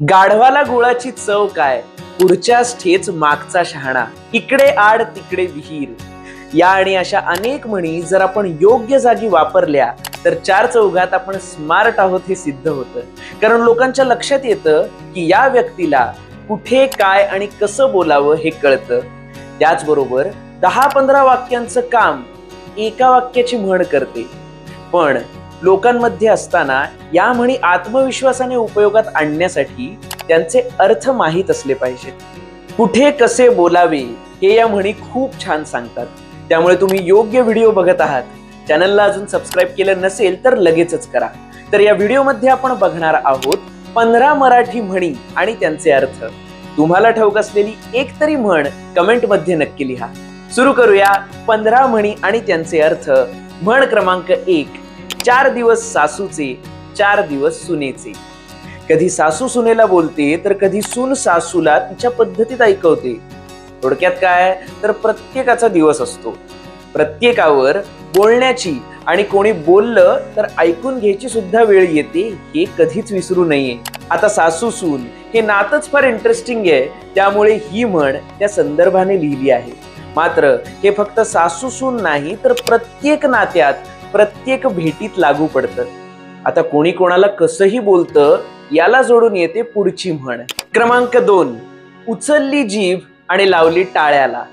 गाढवाला गुळाची चव काय? पुढच्याच ठेच मागचा शहाणा. इकडे आड तिकडे विहीर. या आणि अशा अनेक म्हणी जर आपण योग्य जागी वापरल्या तर चार चौघात आपण स्मार्ट आहोत हे सिद्ध होतं. कारण लोकांच्या लक्षात येतं की या व्यक्तीला कुठे काय आणि कसं बोलावं हे कळतं. त्याचबरोबर दहा पंधरा वाक्यांचं काम एका वाक्याची म्हण करते. पण लोकांमध्ये असताना या म्हणी आत्मविश्वासाने उपयोगात आणण्यासाठी त्यांचे अर्थ माहीत असले पाहिजेत. कुठे कसे बोलावे हे या म्हणी खूप छान सांगतात. त्यामुळे तुम्ही योग्य व्हिडिओ बघत आहात. चॅनलला अजून सबस्क्राईब केलं नसेल तर लगेचच करा. तर या व्हिडिओमध्ये आपण बघणार आहोत पंधरा मराठी म्हणी आणि त्यांचे अर्थ. तुम्हाला ठाऊक असलेली एक तरी म्हण कमेंटमध्ये नक्की लिहा. सुरू करूया पंधरा म्हणी आणि त्यांचे अर्थ. म्हण क्रमांक एक. चार दिवस सासूचे चार दिवस सुनेचे. कधी सासू सुनेला बोलते तर कधी सून सासूला तिच्या पद्धतीत ऐकवते. थोडक्यात काय? तर प्रत्येकाचा दिवस असतो. प्रत्येकावर बोलण्याची आणि कोणी बोललं तर ऐकून घ्यायची सुद्धा वेळ येते हे कधीच विसरू नये. आता सासू सून हे नातच फार इंटरेस्टिंग आहे त्यामुळे ही म्हण त्या संदर्भाने लिहिली आहे. मात्र हे फक्त सासू सून नाही तर प्रत्येक नात्यात प्रत्येक भेटीत लागू पडतं. आता कोणी कोणाला कसंही बोलतं याला जोडून येते पुढची म्हण. क्रमांक दोन. उचलली जीभ आणि लावली टाळ्याला.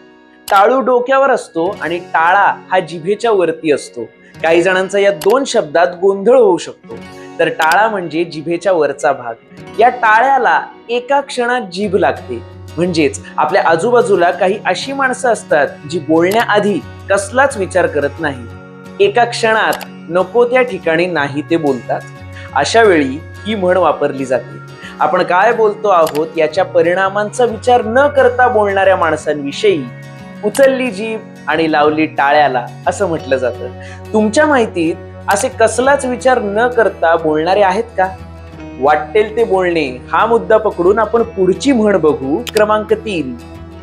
टाळू डोक्यावर असतो आणि टाळा हा जिभेच्या वरती असतो. काही जणांचा या दोन शब्दात गोंधळ होऊ शकतो. तर टाळा म्हणजे जिभेच्या वरचा भाग. या टाळ्याला एका क्षणात जीभ लागते. म्हणजेच आपल्या आजूबाजूला काही अशी माणसं असतात जी बोलण्याआधी कसलाच विचार करत नाही एका क्षणात नको त्या ठिकाणी नाही ते बोलतात. अशा वेळी ही म्हण वापरली जाते. आपण काय बोलतो आहोत याच्या परिणामांचा विचार न करता बोलणाऱ्या माणसांविषयी उचलली जीभ आणि लावली टाळ्याला असं म्हटलं जातं. तुमच्या माहितीत असे कसलाच विचार न करता बोलणारे आहेत का? वाटेल ते बोलणे हा मुद्दा पकडून आपण पुढची म्हण बघू. क्रमांक तीन.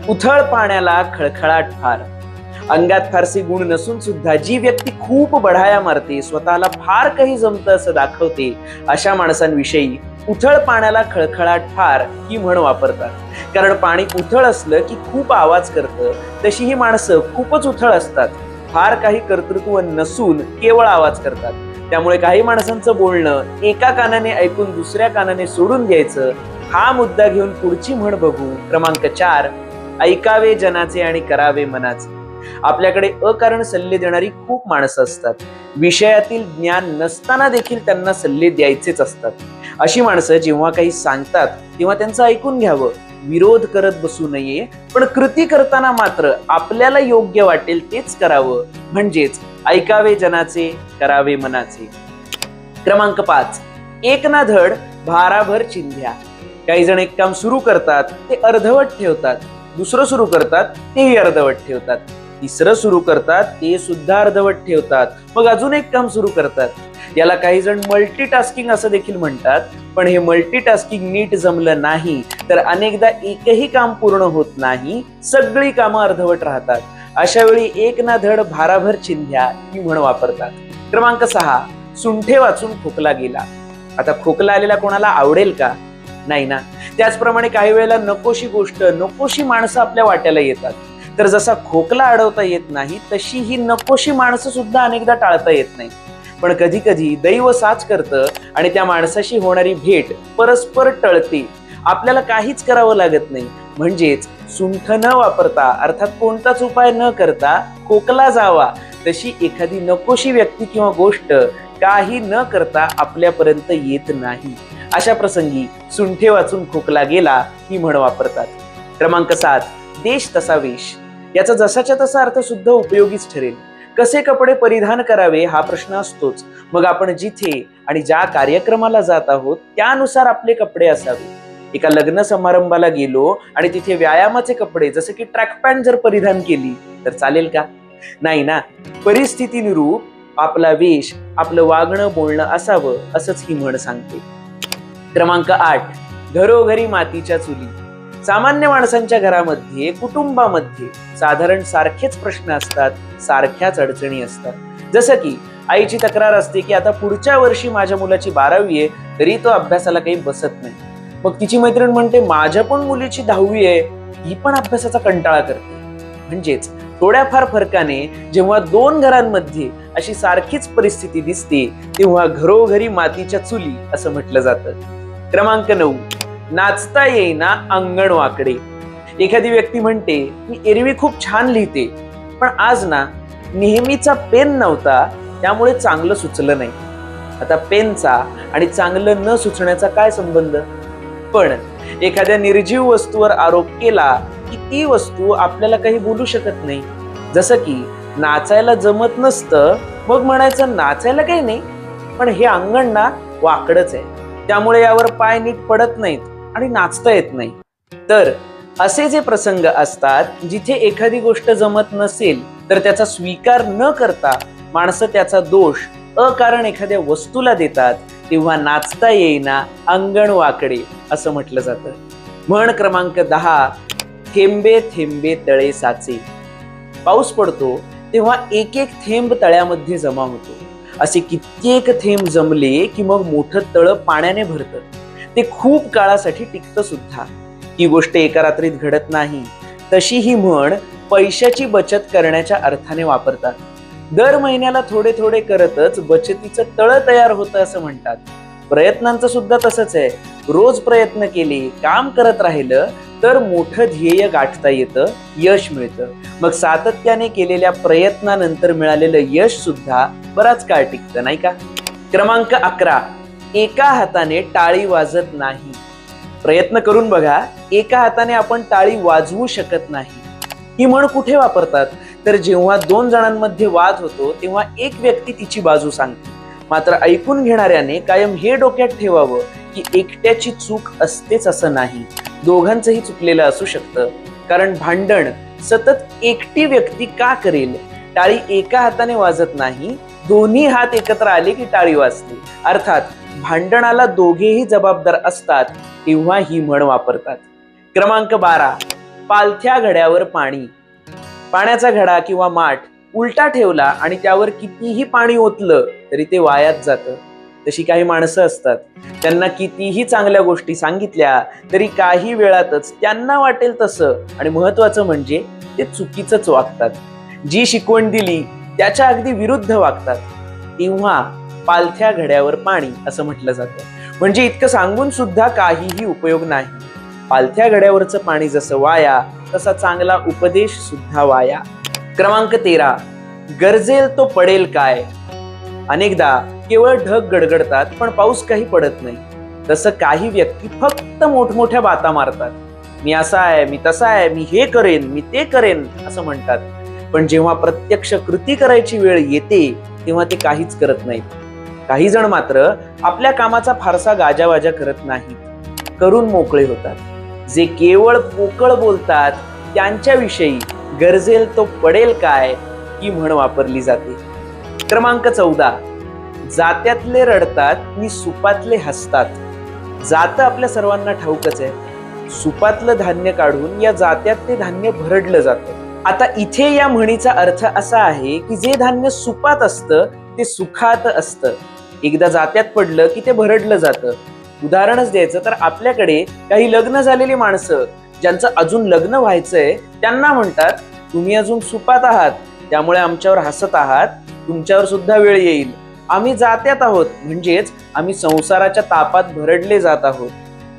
उथळ पाण्याला खळखळाट फार. अंगात फारसे गुण नसून सुद्धा जी व्यक्ती खूप बढाया मारते स्वतःला फार काही जमतं असं दाखवते अशा माणसांविषयी उथळ पाण्याला खळखळाट फार ही म्हण वापरतात. कारण पाणी उथळ असलं की खूप आवाज करतं तशी ही माणसं खूपच उथळ असतात. फार काही कर्तृत्व नसून केवळ आवाज करतात. त्यामुळे काही माणसांचं बोलणं एका कानाने ऐकून दुसऱ्या कानाने सोडून द्यायचं हा मुद्दा घेऊन पुढची म्हण बघू. क्रमांक चार ऐकावे जनाचे आणि करावे मनाचे. आपल्याकडे अकारण सल्ले देणारी खूप माणसं असतात. विषयातील ज्ञान नसताना देखील त्यांना सल्ले द्यायचेच असतात. अशी माणसं जेव्हा काही सांगतात तेव्हा त्यांचं ऐकून घ्यावं. विरोध करत बसू नये पण कृती करताना मात्र आपल्याला योग्य वाटेल तेच करावं. म्हणजेच ऐकावे जनाचे करावे मनाचे. क्रमांक पाच. एक ना धड भाराभर चिंध्या. काही जण एक काम सुरू करतात ते अर्धवट ठेवतात. दुसरं सुरू करतात तेही अर्धवट ठेवतात. तिसरं सुरू करतात ते सुद्धा अर्धवट ठेवतात. मग अजून एक काम सुरू करतात. याला काही जण मल्टीटास्किंग असं देखील म्हणतात पण हे मल्टीटास्किंग नीट जमलं नाही तर अनेकदा एकही काम पूर्ण होत नाही सगळी कामं अर्धवट राहतात. अशा वेळी एक ना धड भाराभर चिंध्या ही म्हण वापरतात. क्रमांक सहा सुंठे वाचून खोकला गेला. आता खोकला आलेला कोणाला आवडेल का? नाही ना. त्याचप्रमाणे काही वेळेला नकोशी गोष्ट नकोशी माणसं आपल्या वाट्याला येतात. तर जसा खोकला अडवता येत नाही तशी ही नकोशी माणसं सुद्धा अनेकदा टाळता येत नाही. पण कधी कधी दैव साच करतं आणि त्या माणसाशी होणारी भेट परस्पर टळते. आपल्याला काहीच करावं लागत नाही. म्हणजेच सुंठ न वापरता अर्थात कोणताच उपाय न करता खोकला जावा. तशी एखादी नकोशी व्यक्ती किंवा गोष्ट काही न करता आपल्यापर्यंत येत नाही. अशा प्रसंगी सुंठे वाचून खोकला गेला ही म्हण वापरतात. क्रमांक सात देश तसा वेश. याचा जसाच्या तसा अर्थ सुद्धा उपयोगीच ठरेल. कसे कपडे परिधान करावे हा प्रश्न असतोच. मग आपण जिथे आणि ज्या कार्यक्रमाला जात आहोत त्यानुसार आपले कपडे असावे. एका लग्न समारंभाला गेलो आणि तिथे व्यायामाचे कपडे जसे की ट्रॅक पॅन्ट जर परिधान केली तर चालेल का? नाही ना. परिस्थितीनुरूप आपला वेश आपलं वागणं बोलणं असावं असंच ही म्हण सांगते. क्रमांक आठ. घरोघरी मातीच्या चुली. सामान्य माणसांच्या घरामध्ये कुटुंबामध्ये साधारण सारखेच प्रश्न असतात सारख्याच अडचणी असतात. जसं की आईची तक्रार असते की आता पुढच्या वर्षी माझ्या मुलाची बारावी आहे तरी तो अभ्यासाला काही बसत नाही. मग तिची मैत्रीण म्हणते माझ्या पण मुलीची दहावी आहे. ही पण अभ्यासाचा कंटाळा करते. म्हणजेच थोड्याफार फरकाने जेव्हा दोन घरांमध्ये अशी सारखीच परिस्थिती दिसते तेव्हा घरोघरी मातीच्या चुली असं म्हटलं जातं. क्रमांक नऊ नाचता येईना अंगण वाकडे एखादी व्यक्ती म्हणते मी एरवी खूप छान लिहिते पण आज ना नेहमीचा पेन नव्हता त्यामुळे चांगलं सुचलं नाही. आता पेनचा आणि चांगलं न सुचण्याचा काय संबंध? पण एखाद्या निर्जीव वस्तूवर आरोप केला की ती वस्तू आपल्याला काही बोलू शकत नाही. जसं की नाचायला जमत नसतं मग म्हणायचं नाचायला काही नाही पण हे अंगण ना वाकडच आहे. त्यामुळे यावर पाय नीट पडत नाहीत आणि नाचता येत नाही. तर असे जे प्रसंग असतात जिथे एखादी गोष्ट जमत नसेल तर त्याचा स्वीकार न करता माणसं त्याचा दोष अकारण एखाद्या वस्तूला देतात तेव्हा नाचता येईना अंगण वाकडे असं म्हटलं जातं. म्हण क्रमांक दहा थेंबे थेंबे तळे साचे. पाऊस पडतो तेव्हा एक एक थेंब तळ्यामध्ये जमा होतो. असे कित्येक थेंब जमले की मग मोठं तळ पाण्याने भरतं. ते खूप काळासाठी टिकतं सुद्धा. ही गोष्ट एका रात्रीत घडत नाही. तशी ही म्हण पैशाची बचत करण्याच्या अर्थाने वापरतात. दर महिन्याला थोडे थोडे करतच बचतीचं तळ तयार होतं असं म्हणतात. प्रयत्नांचं सुद्धा तसंच आहे. रोज प्रयत्न केले काम करत राहिलं तर मोठं ध्येय गाठता येतं यश मिळतं. मग सातत्याने केलेल्या प्रयत्नानंतर मिळालेलं यश सुद्धा बराच काळ टिकतं नाही का? क्रमांक अकरा. एका हाताने टाळी वाजत नाही. प्रयत्न करून बघा एका हाताने आपण टाळी वाजवू शकत नाही. ही म्हण कुठे वापरतात? तर जेव्हा दोन जणांमध्ये वाद होतो तेव्हा एक व्यक्ती तिची बाजू सांगते. मात्र ऐकून घेणाऱ्याने कायम हे डोक्यात ठेवावं की एकट्याची चूक असतेच असं नाही. दोघांचंही चुकलेलं असू शकतं. कारण भांडण सतत एकटी व्यक्ती का करेल? टाळी एका हाताने वाजत नाही दोन्ही हात एकत्र आले की टाळी वाजते. अर्थात भांडणाला दोघेही जबाबदार असतात तेव्हा ही म्हण वापरतात. क्रमांक बारा पालथ्या घड्यावर पाणी. पाण्याचा घडा किंवा माठ उलटा ठेवला आणि त्यावर कितीही पाणी ओतलं तरी ते वायात जातं. तशी काही माणसं असतात. त्यांना कितीही चांगल्या गोष्टी सांगितल्या तरी काही वेळातच त्यांना वाटेल तसं आणि महत्वाचं म्हणजे ते चुकीचंच वागतात. जी शिकवण दिली त्याच्या अगदी विरुद्ध वागतात. तेव्हा पालथ्या घड्यावर पाणी असं म्हटलं जातं. म्हणजे इतकं सांगून सुद्धा काहीही उपयोग नाही. पालथ्या घड्यावरचं पाणी जसं वाया तसा चांगला उपदेश सुद्धा वाया. क्रमांक तेरा गरजेल तो पडेल काय? अनेकदा केवळ ढग गडगडतात पण पाऊस काही पडत नाही. तसं काही व्यक्ती फक्त मोठमोठ्या बाता मारतात. मी असा आहे मी तसा आहे मी हे करेन मी ते करेन असं म्हणतात. पण जेव्हा प्रत्यक्ष कृती करायची वेळ येते तेव्हा ते काहीच करत नाहीत. काही जण मात्र आपल्या कामाचा फारसा गाजावाजा करत नाहीत. करून मोकळे होतात. जे केवळ पोकळ बोलतात त्यांच्याविषयी गरजेल तो पडेल काय ही म्हण वापरली जाते. क्रमांक चौदा. जात्यातले रडतात मी सुपातले हसतात. जात आपल्या सर्वांना ठाऊकच आहे. सुपातलं धान्य काढून या जात्यात ते धान्य भरडलं जातं. आता इथे या म्हणीचा अर्थ असा आहे की जे धान्य सुपात असतं ते सुखात असतं. एकदा जात्यात पडलं की ते भरडलं जातं. उदाहरणच द्यायचं तर आपल्याकडे काही लग्न झालेली माणसं ज्यांचं अजून लग्न व्हायचंय त्यांना म्हणतात तुम्ही अजून सुपात आहात त्यामुळे आमच्यावर हसत आहात तुमच्यावर सुद्धा वेळ येईल. आम्ही जात्यात आहोत म्हणजेच आम्ही संसाराच्या तापात भरडले जात आहोत.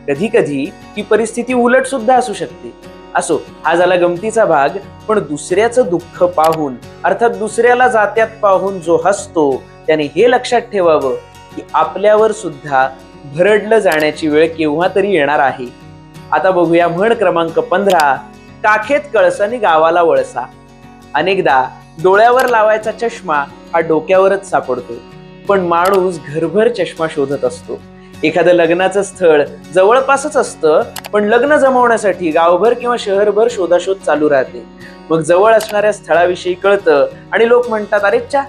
कधी कधी ही परिस्थिती उलट सुद्धा असू शकते. असो हा झाला गमतीचा भाग पण दुसऱ्याचं दुःख पाहून अर्थात दुसऱ्याला जात्यात पाहून जो हसतो त्याने हे लक्षात ठेवावं की आपल्यावर सुद्धा भरडलं जाण्याची वेळ केव्हा तरी येणार आहे. आता बघूया म्हण क्रमांक पंधरा काखेत कळसानी गावाला वळसा. अनेकदा डोळ्यावर लावायचा चष्मा हा डोक्यावरच सापडतो पण माणूस घरभर चष्मा शोधत असतो. एखादं लग्नाचं स्थळ जवळपासच असतं पण लग्न जमवण्यासाठी गावभर किंवा शहरभर शोधाशोध चालू राहते. मग जवळ असणाऱ्या स्थळाविषयी कळतं आणि लोक म्हणतात अरे च्या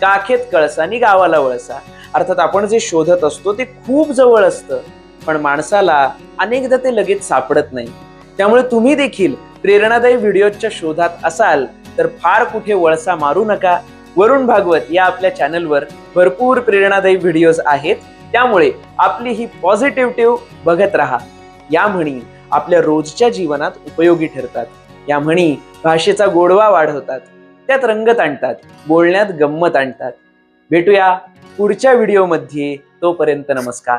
काखेत कळसा आणि गावाला वळसा. अर्थात आपण जे शोधत असतो ते खूप जवळ असतं. पण माणसाला अनेकदा ते लगेच सापडत नाही. त्यामुळे तुम्ही देखील प्रेरणादायी व्हिडिओच्या शोधात असाल तर फार कुठे वळसा मारू नका. वरुण भागवत या आपल्या चॅनलवर भरपूर प्रेरणादायी व्हिडिओज आहेत. त्यामुळे आपली ही पॉझिटिव्ह बघत राहा. या म्हणी आपल्या रोजच्या जीवनात उपयोगी ठरतात. या म्हणी भाषेचा गोडवा वाढवतात. त्यात रंगत आणतात बोलण्यात गंमत आणतात. भेटूया पुढच्या व्हिडिओमध्ये तोपर्यंत नमस्कार.